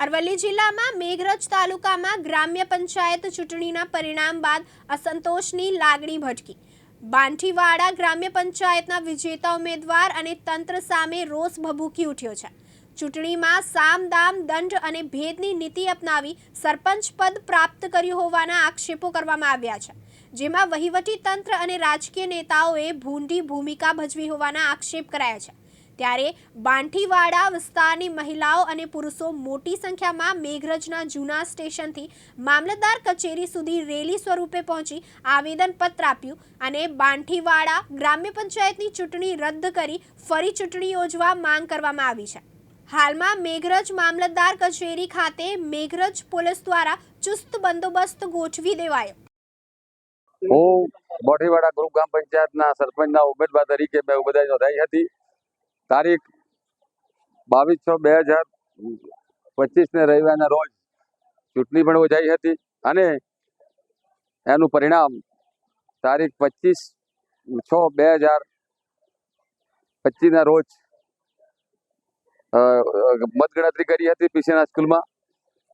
અરવલ્લી જિલ્લામાં મેઘરજ તાલુકામાં ગ્રામ્ય પંચાયત ચૂંટણીના પરિણામ બાદ અસંતોષની લાગણી ભટકી. બાંઠીવાડા ગ્રામ્ય પંચાયતના વિજેતા ઉમેદવાર અને તંત્ર સામે રોષ ભભૂકી ઉઠ્યો છે. ચૂંટણીમાં સામ, દામ, દંડ અને ભેદની નીતિ અપનાવી સરપંચ પદ પ્રાપ્ત કર્યું હોવાના આક્ષેપો કરવામાં આવ્યા છે. જેમાં વહીવટી તંત્ર અને રાજકીય નેતાઓએ ભૂંડી ભૂમિકા ભજવી હોવાના આક્ષેપ કરાયા છે. ત્યારે બાંઠીવાડા વિસ્તારની મહિલાઓ અને પુરુષો મોટી સંખ્યામાં મેઘરજના જૂના સ્ટેશનથી મામલતદાર કચેરી સુધી રેલી સ્વરૂપે પહોંચી આવેદનપત્ર આપ્યું અને બાંઠીવાડા ગ્રામ્ય પંચાયતની ચૂંટણી રદ કરી ફરી ચૂંટણી યોજવા માંગ કરવામાં આવી છે. હાલમાં મેઘરજ મામલતદાર કચેરી ખાતે મેઘરજ પોલીસ દ્વારા ચુસ્ત બંદોબસ્ત ગોઠવી દેવાયો. હું બોઠીવાડા ગ્રુપ ગ્રામ પંચાયતના સરપંચના ઉમેદવાર તરીકે મેં ઉમેદવારી નોંધાઈ હતી. તારીખ બાવીસ છ બે હજાર પચીસને રવિવારના રોજ ચૂંટણી પણ યોજાઈ હતી અને એનું પરિણામ તારીખ પચીસ છ બે હજાર પચીસના રોજ મતગણતરી કરી હતી પીસીના સ્કૂલમાં.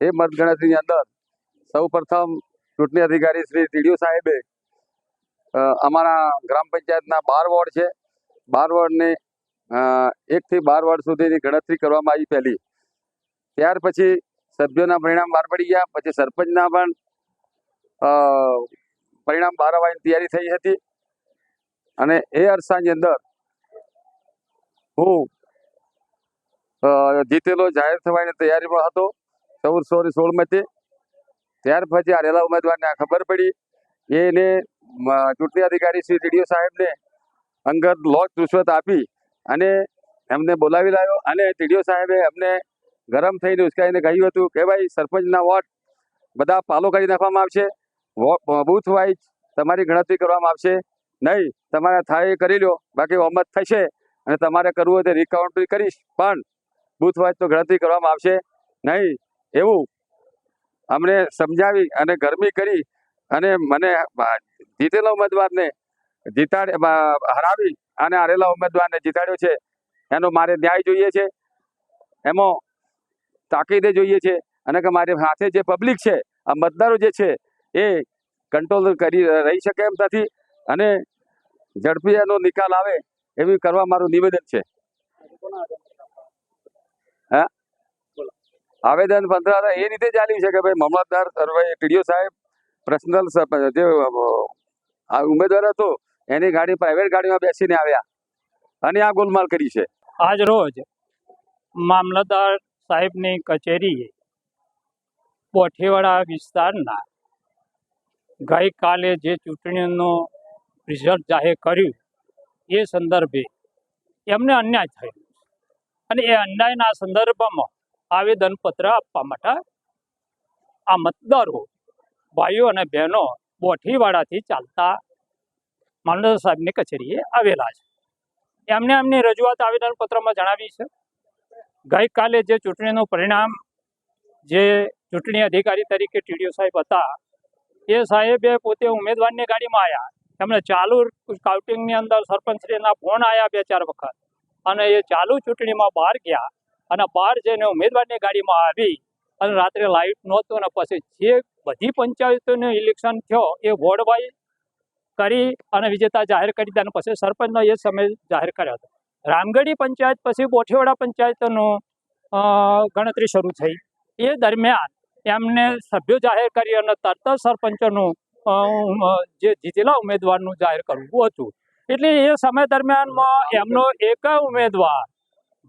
એ મતગણતરીની અંદર સૌ પ્રથમ ચૂંટણી અધિકારી શ્રી ટીડીઓ સાહેબે અમારા ગ્રામ પંચાયતના બાર વોર્ડ છે. બાર વોર્ડની એકથી બાર વર્ષ સુધીની ગણતરી કરવામાં આવી પહેલી. ત્યાર પછી સભ્યોના પરિણામ બહાર પડી ગયા, પછી સરપંચના પણ પરિણામ બહાર આવવાની તૈયારી થઈ હતી. અને એ અરસાની અંદર હું જીતેલો જાહેર થવાની તૈયારીમાં હતો. ચૌદસો ને સોળમાંથી. ત્યાર પછી આરેલા ઉમેદવારને આ ખબર પડી. એને ચૂંટણી અધિકારી શ્રી ડીડીઓ સાહેબને અંગત લોક રૂશ્વત આપી અને એમને બોલાવી લાવ્યો અને ટીડીઓ સાહેબે એમને ગરમ થઈને ઉશ્કાઈને કહ્યું હતું કે ભાઈ, સરપંચના વોટ બધા પાલો કરી નાખવામાં આવશે. બૂથ વાઇઝ તમારી ગણતરી કરવામાં આવશે. નહીં, તમારે થાય કરી લો. બાકી ઓમત થશે અને તમારે કરવું હોય તો રિકાઉન્ટરી કરીશ. પણ બૂથ વાઇઝ તો ગણતરી કરવામાં આવશે. નહીં, એવું અમને સમજાવી અને ગરમી કરી અને મને જીતેલા ઉમેદવારને જીતાડ હરાવી અને હારેલા ઉમેદવારને જીતાડ્યો છે. એનો મારે ન્યાય જોઈએ છે. એમાં તાકીદે જોઈએ છે. અને કે મારી સાથે જે પબ્લિક છે, આ મતદારો જે છે, એ કંટ્રોલ કરી રહી શકે એમ નથી. અને ઝડપી એનો નિકાલ આવે એવી કરવા મારું નિવેદન છે. હા? આવેદન પત્ર એ રીતે ચાલ્યું છે કે ભાઈ મામલતદાર ટીડીઓ સાહેબ પર્સનલ જે ઉમેદવાર હતો એની ગાડી પ્રાઇવેટ ગાડીમાં બેસીને આવ્યા અને આ ગોલમાલ કરી છે. આજ રોજ મામલતદાર સાહેબની કચેરીએ બોઠીવાડા વિસ્તારના ગઈકાલે જે ચૂંટણીનું રિઝલ્ટ જાહેર કર્યું, એ સંદર્ભે એમને અન્યાય થયો. અને એ અન્યાયના સંદર્ભમાં આવેદનપત્ર આપવા માટે આ મતદારો ભાઈઓ અને બહેનો બોઠીવાડાથી ચાલતા મામલતદાર સાહેબની કચેરીએ આવેલા છે. એમને એમની રજૂઆત આવેદનપત્રમાં જણાવી છે. ગઈકાલે જે ચૂંટણીનું પરિણામ જે ચૂંટણી અધિકારી તરીકે ટીડીઓ સાહેબ હતા, એ સાહેબે પોતે ઉમેદવારની ગાડીમાં આવ્યા એમણે ચાલુ કાઉન્ટિંગની અંદર સરપંચશ્રીના ફોન આવ્યા બે ચાર વખત. અને એ ચાલુ ચૂંટણીમાં બહાર ગયા અને બહાર જઈને ઉમેદવારની ગાડીમાં આવી અને રાત્રે લાઇટ નહોતું અને પછી જે બધી પંચાયતોનું ઇલેક્શન થયો, એ વોર્ડ વાઇઝ કરી અને વિજેતા જાહેર કરી દીધા અને પછી સરપંચનો એ સમય જાહેર કર્યો હતો. રામગઢી પંચાયત પછી બોઠીવાડા પંચાયતનું ગણતરી શરૂ થઈ. એ દરમિયાન એમને સભ્યો જાહેર કરી અને તરત સરપંચનું જે જીતેલા ઉમેદવારનું જાહેર કરવું હતું. એટલે એ સમય દરમિયાનમાં એમનો એક ઉમેદવાર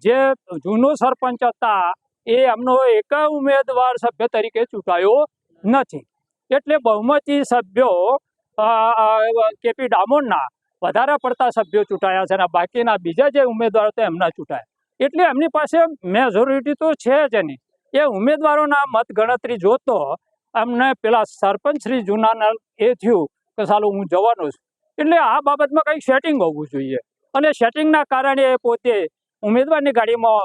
જે જૂનો સરપંચ હતા, એ એમનો એક ઉમેદવાર સભ્ય તરીકે ચૂંટાયો નથી. એટલે બહુમતી સભ્યો કેપી ડામોરના વધારે પડતા સભ્યો ચૂંટાયા છે અને બાકીના બીજા જે ઉમેદવારો તો એમના ચૂંટાયા. એટલે એમની પાસે મેજોરિટી તો છે જ નહીં એ ઉમેદવારોના મત ગણતરી જોતો અમને પેલા સરપંચ શ્રી જૂનાના એ થયું કે સાલું હું જવાનો છું. એટલે આ બાબતમાં કંઈક સેટિંગ હોવું જોઈએ. અને સેટિંગના કારણે પોતે ઉમેદવારની ગાડીમાં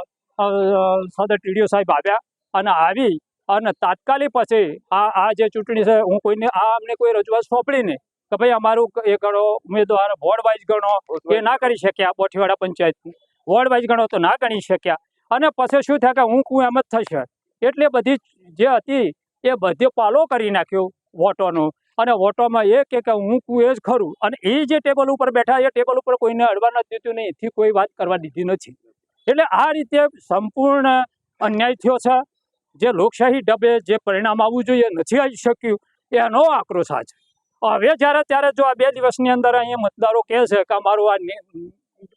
સદર ટીડીઓ સાહેબ આવ્યા અને આવી અને તાત્કાલિક પછી આ આ જે ચૂંટણી છે, હું કોઈને, આ અમને કોઈ રજૂઆત સોંપડી નહીં કે ભાઈ અમારું એ ગણો ઉમેદવાર વોર્ડ વાઇઝ ગણો, એ ના કરી શક્યા બોઠીવાડા પંચાયત વોર્ડ વાઇઝ ગણો તો ના ગણી શક્યા. અને પછી શું થાય કે હું કું એમ જ થશે. એટલે બધી જે હતી એ બધે પાલો કરી નાખ્યો વોટોનો. અને વોટોમાં એ કે હું કું એ જ ખરું. અને એ જે ટેબલ ઉપર બેઠા, એ ટેબલ ઉપર કોઈને અડવા નથી દીધું ને એથી કોઈ વાત કરવા દીધી નથી. એટલે આ રીતે સંપૂર્ણ અન્યાય થયો છે. જે લોકશાહી ઢબે જે પરિણામ આવવું જોઈએ નથી આવી શક્યું, એનો આક્રોશ આ છે હવે જ્યારે, ત્યારે જો આ બે દિવસની અંદર અહીંયા મતદારો કહે છે કે અમારું આ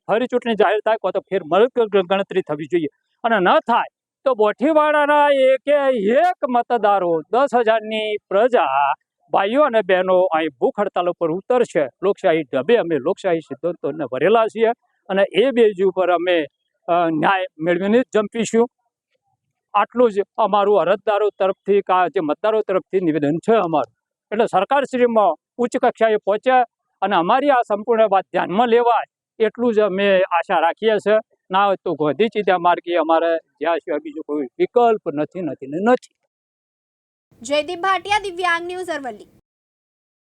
ફરી ચૂંટણી જાહેર થાય કો તો ફેર મળ ગણતરી થવી જોઈએ. અને ન થાય, તો બોઠીવાડાના એકે એક મતદારો દસ હજારની પ્રજા, ભાઈઓ અને બહેનો અહીં ભૂખ હડતાલ ઉપર ઉતરશે. લોકશાહી ઢબે અમે લોકશાહી સિદ્ધાંતોને ભરેલા છીએ અને એ બેજ ઉપર અમે ન્યાય મેળવીને જ જંપીશું. આટલું જ અમારું અરજદારો તરફથી જે મતદારો તરફથી નિવેદન છે અમારું. એટલે સરકારશ્રીમાં ઉચ્ચ કક્ષાએ પહોંચે અને અમારી આ સંપૂર્ણ વાત ધ્યાનમાં લેવાય એટલું જ અમે આશા રાખીએ છીએ. ના હોય તો ગોધી ચીધા માર્ગે અમારે જ્યાં સિવાય બીજો કોઈ વિકલ્પ નથી નથી ને નથી. જયદીપ ભાટિયા, દિવ્યાંગ ન્યૂઝ અરવલ્લી.